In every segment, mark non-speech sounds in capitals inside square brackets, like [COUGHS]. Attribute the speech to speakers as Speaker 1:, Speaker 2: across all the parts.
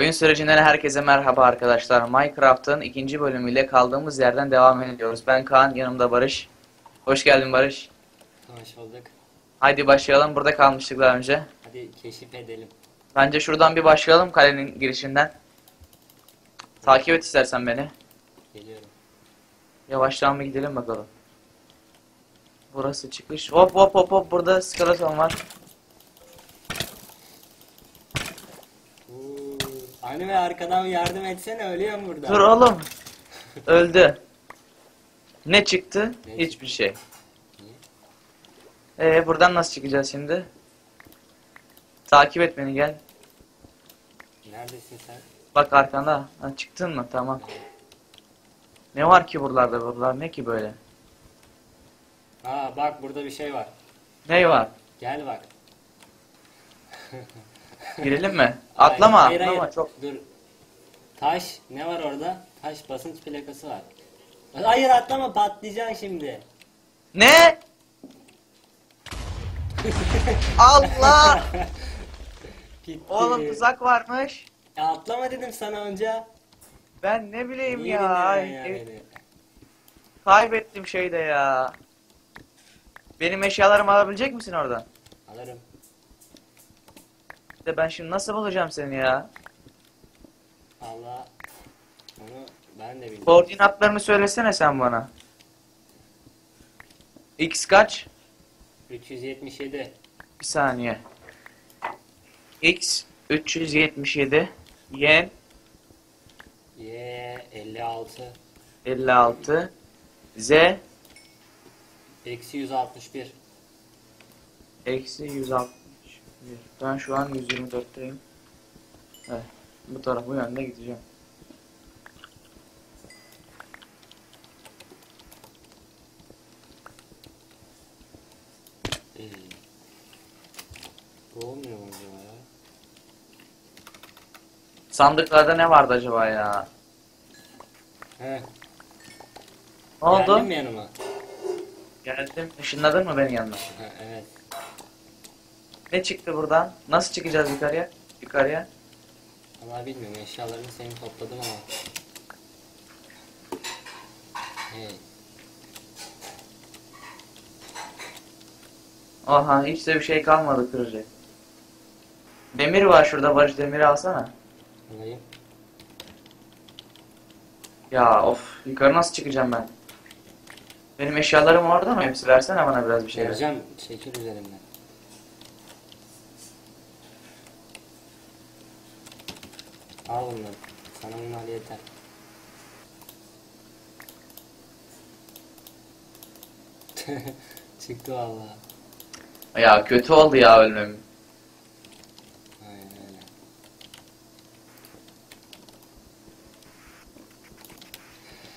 Speaker 1: Oyun sürecinden herkese merhaba arkadaşlar. Minecraft'ın ikinci bölümüyle kaldığımız yerden devam ediyoruz. Ben Kaan, yanımda Barış. Hoş geldin Barış.
Speaker 2: Hoş bulduk.
Speaker 1: Haydi başlayalım. Burada kalmıştık daha önce.
Speaker 2: Hadi keşif edelim.
Speaker 1: Bence şuradan bir başlayalım kalenin girişinden. Takip et istersen beni.
Speaker 2: Geliyorum.
Speaker 1: Yavaştan bir gidelim bakalım. Burası çıkış. Hop hop hop hop burada skeleton var.
Speaker 2: Anne ve arkadan yardım etsene ölüyorum burada.
Speaker 1: Dur oğlum. Öldü. Ne çıktı?
Speaker 2: Ne
Speaker 1: Hiçbir şey.
Speaker 2: Niye?
Speaker 1: Ee buradan nasıl çıkacağız şimdi? Takip et beni gel.
Speaker 2: Neredesin sen?
Speaker 1: Bak arkanda. Ha, çıktın mı? Tamam. Ne var ki buralarda buralar? Ne ki böyle?
Speaker 2: Aa bak burada bir şey var.
Speaker 1: Ne var?
Speaker 2: Gel bak. [LAUGHS]
Speaker 1: Girelim mi? Atlama
Speaker 2: Hayır,
Speaker 1: atlama
Speaker 2: hayır.
Speaker 1: çok.
Speaker 2: Dur. Taş ne var orada? Taş basınç plakası var. Hayır atlama patlayacaksın şimdi.
Speaker 1: Ne? [LAUGHS] Allah! [LAUGHS]
Speaker 2: Gitti.
Speaker 1: Oğlum tuzak varmış.
Speaker 2: Ya atlama dedim sana önce.
Speaker 1: Ben ne bileyim
Speaker 2: Niye
Speaker 1: ya. Ay,
Speaker 2: ya
Speaker 1: e, kaybettim şeyde ya. Benim eşyalarımı alabilecek misin oradan?
Speaker 2: Alırım.
Speaker 1: İşte ben şimdi nasıl bulacağım seni ya?
Speaker 2: Allah. Onu ben de bilmiyorum.
Speaker 1: Koordinatlarını söylesene sen bana. X kaç?
Speaker 2: 377.
Speaker 1: Bir saniye. X 377 Y
Speaker 2: Y 56.
Speaker 1: 56 Z
Speaker 2: Eksi 161.
Speaker 1: eksi 161. Ben şu an 124'teyim. Evet. Bu taraf bu yönde gideceğim.
Speaker 2: Bu olmuyor mu ya?
Speaker 1: Sandıklarda ne vardı acaba ya?
Speaker 2: He.
Speaker 1: Ne oldu?
Speaker 2: Geldin mi yanıma?
Speaker 1: Geldim. Işınladın mı beni yanına?
Speaker 2: Ha, evet.
Speaker 1: Ne çıktı buradan? Nasıl çıkacağız yukarıya? Yukarıya.
Speaker 2: Vallahi bilmiyorum eşyalarını senin topladım ama. Hey.
Speaker 1: Aha hiç de bir şey kalmadı kıracak. Demir var şurada Barış demiri alsana.
Speaker 2: Alayım.
Speaker 1: Ya of yukarı nasıl çıkacağım ben? Benim eşyalarım orada mı? Hepsi versene bana biraz bir şey.
Speaker 2: Vereceğim çekil üzerimden. Al bunları. Sana bunlar yeter. [LAUGHS] Çıktı vallahi.
Speaker 1: Ya kötü oldu ya ölmem.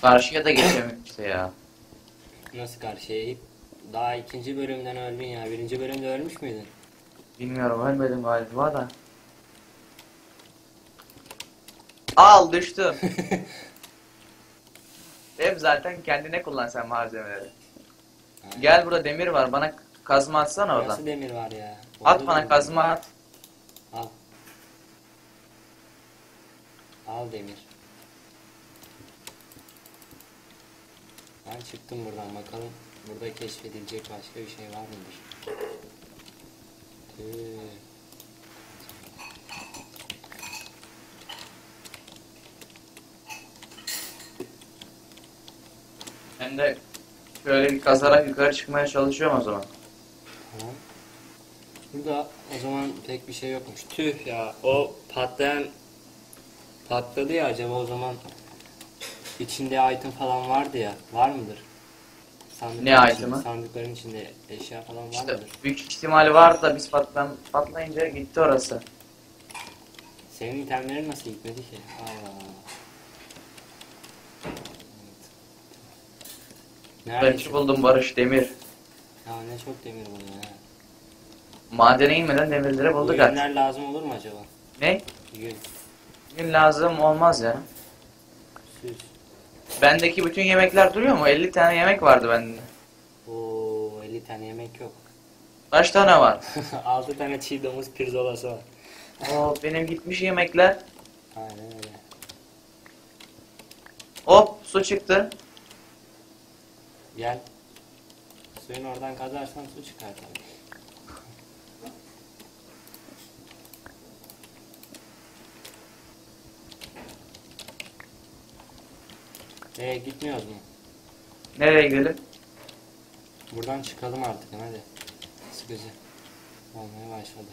Speaker 1: Karşıya da geçemiyorum işte ya.
Speaker 2: Nasıl karşıya? Daha ikinci bölümden öldün ya. Birinci bölümde ölmüş müydün?
Speaker 1: Bilmiyorum ölmedim galiba da. Al düştüm. Hep zaten kendine kullan sen malzemeleri.
Speaker 2: Aynen.
Speaker 1: Gel burada demir var bana kazma atsana oradan.
Speaker 2: Nasıl demir var ya?
Speaker 1: At
Speaker 2: Oldu
Speaker 1: bana kazma at.
Speaker 2: Al. Al demir. Ben çıktım buradan bakalım. Burada keşfedilecek başka bir şey var mıdır? Tüh.
Speaker 1: Ben de şöyle bir kazarak yukarı çıkmaya çalışıyorum o zaman.
Speaker 2: Tamam. Burada o zaman pek bir şey yokmuş. Tüh ya. O patlayan patladı ya acaba o zaman içinde item falan vardı ya. Var mıdır?
Speaker 1: Ne
Speaker 2: içinde-
Speaker 1: item'ı?
Speaker 2: Sandıkların içinde eşya falan var
Speaker 1: İşte
Speaker 2: mıdır?
Speaker 1: büyük ihtimali var da biz patlan, patlayınca gitti orası.
Speaker 2: Senin itemlerin nasıl gitmedi ki? Allah Allah.
Speaker 1: Ben
Speaker 2: Neredesin?
Speaker 1: buldum Barış demir.
Speaker 2: Ya ne çok demir buluyor ha.
Speaker 1: Madene inmeden demirleri
Speaker 2: Bu
Speaker 1: bulduk artık.
Speaker 2: yünler lazım olur mu acaba?
Speaker 1: Ne?
Speaker 2: Yün,
Speaker 1: Gün lazım olmaz ya.
Speaker 2: süs.
Speaker 1: Bendeki bütün yemekler duruyor mu? 50 tane yemek vardı bende.
Speaker 2: Oo 50 tane yemek yok.
Speaker 1: Kaç tane var? [LAUGHS]
Speaker 2: 6 tane çiğ domuz pirzolası var.
Speaker 1: Oo benim gitmiş yemekler.
Speaker 2: Aynen öyle.
Speaker 1: Hop su çıktı.
Speaker 2: Gel. Suyun oradan kazarsan su çıkar tabii. Ee gitmiyoruz mu?
Speaker 1: Nereye gidelim?
Speaker 2: Buradan çıkalım artık hadi. Sıkıcı. Olmaya başladı.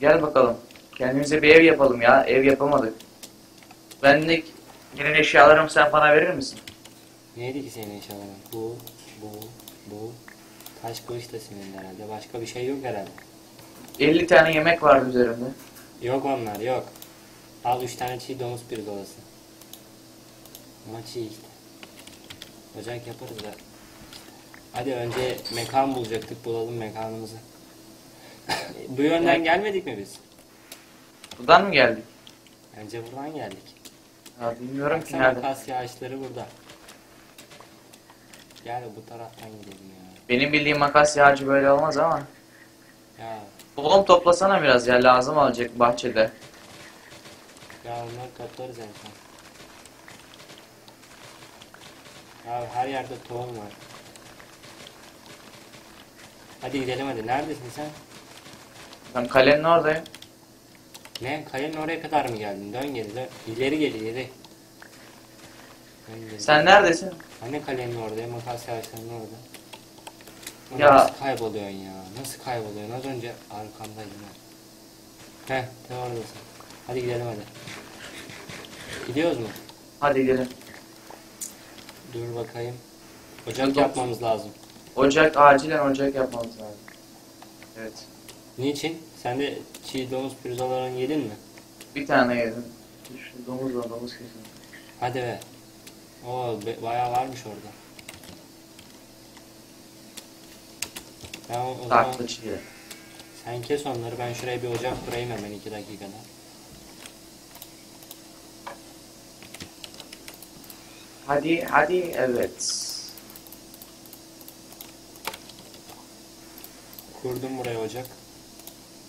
Speaker 1: Gel bakalım. Kendimize bir ev yapalım ya. Ev yapamadık. Benlik yeni eşyalarımı sen bana verir misin?
Speaker 2: Neydi ki senin eşyaların? Bu, bu, bu. Taş kılıç da senin herhalde. Başka bir şey yok herhalde.
Speaker 1: 50 tane yemek vardı üzerimde.
Speaker 2: Yok onlar yok. Al üç tane çiğ domuz pirzolası. Ama çiğ işte. Ocak yaparız da. Hadi önce mekan bulacaktık bulalım mekanımızı. [LAUGHS] Bu yönden gelmedik mi biz?
Speaker 1: Buradan mı geldik?
Speaker 2: Bence buradan geldik.
Speaker 1: Ya bilmiyorum ki
Speaker 2: Baksana
Speaker 1: nerede.
Speaker 2: akasya ağaçları burada. Gel bu taraftan gidelim ya.
Speaker 1: Benim bildiğim akasya ağacı böyle olmaz ama.
Speaker 2: Ya,
Speaker 1: Tohum toplasana biraz ya lazım olacak bahçede.
Speaker 2: ya onları toplarız en son. Ya her yerde tohum var. Hadi gidelim hadi. Neredesin sen?
Speaker 1: Ben kalenin oradayım.
Speaker 2: Ne? Kalenin oraya kadar mı geldin? Dön geri dön. İleri gel ileri.
Speaker 1: Sen neredesin?
Speaker 2: Hani kalenin oradayım? Makasya ağaçlarının orada.
Speaker 1: Ya.
Speaker 2: Nasıl kayboluyorsun ya? Nasıl kayboluyorsun? Az önce arkamdaydın ha. Heh, sen oradasın. Hadi gidelim hadi. Gidiyoruz mu?
Speaker 1: Hadi gidelim.
Speaker 2: Dur bakayım. Ocak
Speaker 1: Dur.
Speaker 2: yapmamız lazım.
Speaker 1: Ocak acilen ocak yapmamız lazım. Evet.
Speaker 2: Niçin? Sen de çiğ domuz pirzolarını yedin mi?
Speaker 1: Bir tane yedim. Şu domuz var domuz kesin.
Speaker 2: Hadi be. Oo bayağı varmış orada. Ben o, o zaman sen kes onları ben şuraya bir ocak kurayım hemen iki dakikada.
Speaker 1: Hadi hadi evet.
Speaker 2: Kurdum buraya ocak.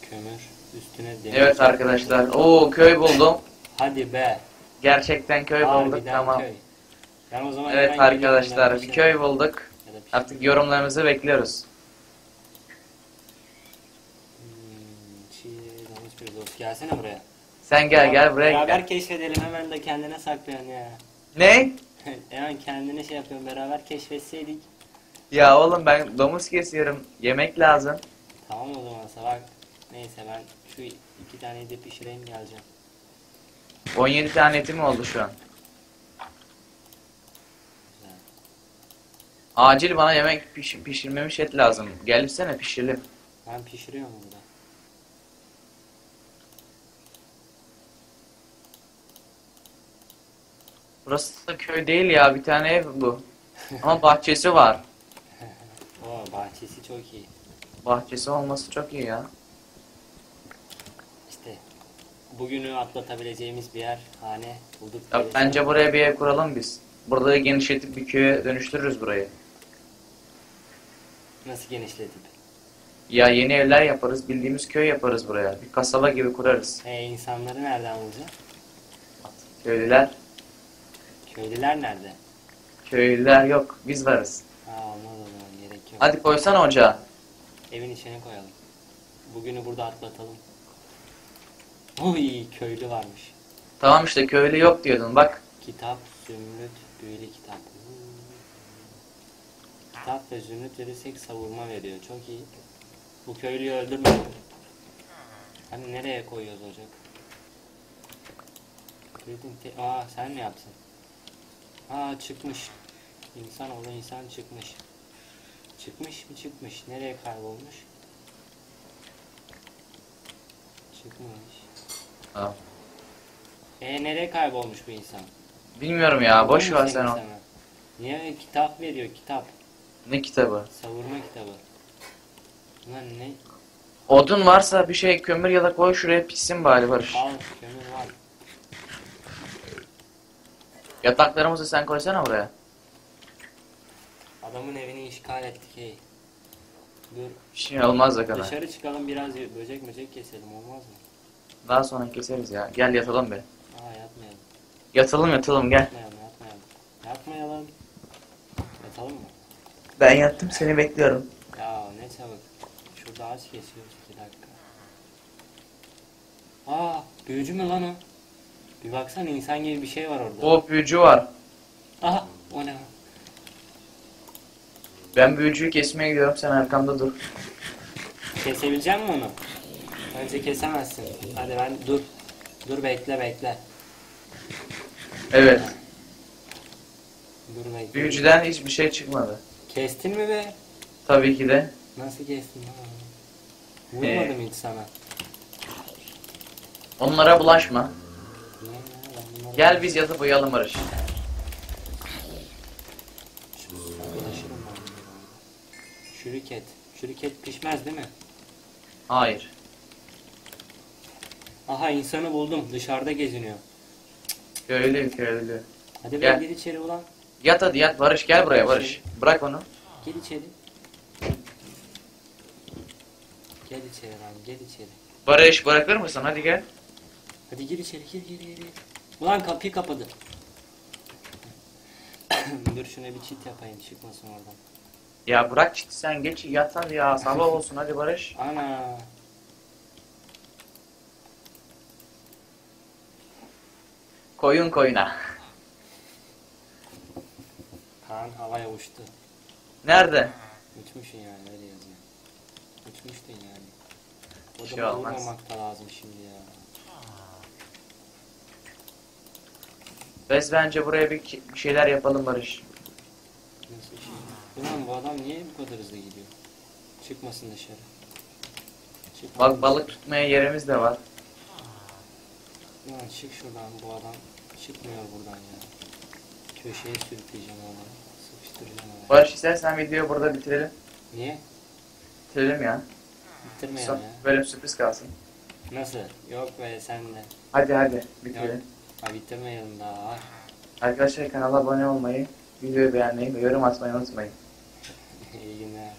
Speaker 2: Kömür üstüne demir.
Speaker 1: Evet arkadaşlar. Oo köy buldum.
Speaker 2: Hadi be.
Speaker 1: Gerçekten köy bulduk
Speaker 2: Harbiden
Speaker 1: tamam.
Speaker 2: köy. Ben o zaman
Speaker 1: Evet
Speaker 2: hemen geliyorum,
Speaker 1: arkadaşlar
Speaker 2: onlara
Speaker 1: bir köy bulduk.
Speaker 2: ya da bir şey-
Speaker 1: Artık yorumlarınızı bekliyoruz.
Speaker 2: Hmm, çiğ domuz pirzosu. Gelsene buraya.
Speaker 1: Sen gel gel buraya
Speaker 2: Beraber
Speaker 1: gel.
Speaker 2: keşfedelim hemen de kendine saklıyorsun ya.
Speaker 1: Ne? [LAUGHS]
Speaker 2: hemen kendine şey yapıyorum beraber keşfetseydik.
Speaker 1: Ya oğlum ben domuz kesiyorum. Yemek lazım.
Speaker 2: Tamam o zaman sabah. Neyse ben şu iki taneyi de pişireyim geleceğim.
Speaker 1: 17 tane etim oldu şu an. Acil bana yemek piş- pişirmemiş et lazım. Gelsene pişirelim.
Speaker 2: Ben pişiriyorum burada.
Speaker 1: Burası da köy değil ya bir tane ev bu. Ama bahçesi var. [LAUGHS]
Speaker 2: Oo bahçesi çok iyi.
Speaker 1: Bahçesi olması çok iyi ya.
Speaker 2: İşte bugünü atlatabileceğimiz bir yer, hane bulduk.
Speaker 1: ya bence buraya bir ev kuralım biz. Burada genişletip bir köye dönüştürürüz burayı.
Speaker 2: Nasıl genişletip?
Speaker 1: Ya yeni evler yaparız, bildiğimiz köy yaparız buraya. Bir kasaba gibi kurarız.
Speaker 2: E insanları nereden bulacağız?
Speaker 1: Köylüler,
Speaker 2: Köylüler nerede?
Speaker 1: köylüler yok, biz varız.
Speaker 2: Ha olmaz o zaman gerek yok.
Speaker 1: Hadi koysana ocağa.
Speaker 2: Evin içine koyalım. Bugünü burada atlatalım. Oy köylü varmış.
Speaker 1: Tamam işte köylü yok diyordun bak.
Speaker 2: Kitap, zümrüt, büyülü kitap. Kitap ve zümrüt verirsek savurma veriyor. Çok iyi. Bu köylüyü öldürmeyelim. Hani nereye koyuyoruz ocak? Aa sen mi yaptın? Aa çıkmış. İnsan oğlu insan çıkmış. Çıkmış mı çıkmış? Nereye kaybolmuş? Çıkmış.
Speaker 1: Tamam.
Speaker 2: E nereye kaybolmuş bu insan?
Speaker 1: Bilmiyorum ya, boş ver sen o.
Speaker 2: Niye kitap veriyor kitap?
Speaker 1: Ne kitabı?
Speaker 2: Savurma kitabı. Bunlar ne?
Speaker 1: Odun varsa bir şey kömür ya da koy şuraya pişsin bari Barış.
Speaker 2: Al kömür var.
Speaker 1: Yataklarımızı sen koysana buraya.
Speaker 2: Adamın evini işgal ettik hey. Dur
Speaker 1: Bir şey olmaz da kadar.
Speaker 2: dışarı çıkalım biraz böcek böcek keselim olmaz mı?
Speaker 1: Daha sonra keseriz ya. Gel yatalım be.
Speaker 2: Aa yatmayalım.
Speaker 1: Yatalım yatalım gel.
Speaker 2: Yatmayalım yatmayalım. Yatmayalım. Yatalım mı?
Speaker 1: Ben yattım seni bekliyorum.
Speaker 2: Ya ne çabuk. Şurada ağaç kesiyoruz iki dakika. Aa büyücü mü lan o? Bir baksana insan gibi bir şey var orada.
Speaker 1: O büyücü var.
Speaker 2: Aha o ne?
Speaker 1: Ben büyücüyü kesmeye gidiyorum sen arkamda dur.
Speaker 2: Kesebilecek misin onu? Bence kesemezsin. Hadi ben dur. Dur bekle bekle.
Speaker 1: Evet.
Speaker 2: Dur bekle.
Speaker 1: Büyücüden hiçbir şey çıkmadı.
Speaker 2: Kestin mi be?
Speaker 1: Tabii ki de.
Speaker 2: Nasıl kestin lan? Vurmadım hiç sana.
Speaker 1: Onlara bulaşma.
Speaker 2: Ne, ben
Speaker 1: Gel biz yatıp uyuyalım Barış.
Speaker 2: Ulaşırım ben. Şuriket. Şuriket pişmez değil mi?
Speaker 1: Hayır.
Speaker 2: Aha insanı buldum. Dışarıda geziniyor.
Speaker 1: Köylü köylü.
Speaker 2: Hadi be
Speaker 1: Gel.
Speaker 2: gir içeri ulan.
Speaker 1: Yat hadi yat Barış gel buraya Barış. Bırak onu.
Speaker 2: Gel içeri. Gel içeri lan gel içeri.
Speaker 1: Barış bırakır mısın hadi gel.
Speaker 2: Hadi gir içeri gir gir gir. Ulan kapıyı kapadı. [COUGHS] Dur şuna bir çit yapayım çıkmasın oradan.
Speaker 1: Ya bırak ciddi sen geç yat hadi ya sabah [LAUGHS] olsun hadi Barış.
Speaker 2: Ana.
Speaker 1: Koyun koyuna.
Speaker 2: Kaan havaya uçtu.
Speaker 1: Nerede?
Speaker 2: Uçmuşsun yani öyle yazıyor. Uçmuştun yani. O
Speaker 1: Bir
Speaker 2: da
Speaker 1: şey olmaz.
Speaker 2: vurmamak da lazım şimdi ya.
Speaker 1: Biz bence buraya bir, bir şeyler yapalım Barış.
Speaker 2: Nasıl şey? Ulan bu adam niye bu kadar hızlı gidiyor? Çıkmasın dışarı. Çıkmasın
Speaker 1: Bak balık tutmaya yerimiz de var.
Speaker 2: Ulan çık şuradan bu adam. Çıkmıyor buradan ya. Köşeye sürükleyeceğim onu.
Speaker 1: Barış istersen videoyu burada bitirelim.
Speaker 2: Niye?
Speaker 1: Bitirelim ya.
Speaker 2: Bitirmeyelim
Speaker 1: Son
Speaker 2: ya.
Speaker 1: bölüm sürpriz kalsın.
Speaker 2: Nasıl? Yok be sen de.
Speaker 1: Hadi hadi bitirelim.
Speaker 2: Ha bitirmeyelim daha.
Speaker 1: Arkadaşlar kanala abone olmayı, videoyu beğenmeyi ve yorum atmayı unutmayın. [LAUGHS]
Speaker 2: İyi günler.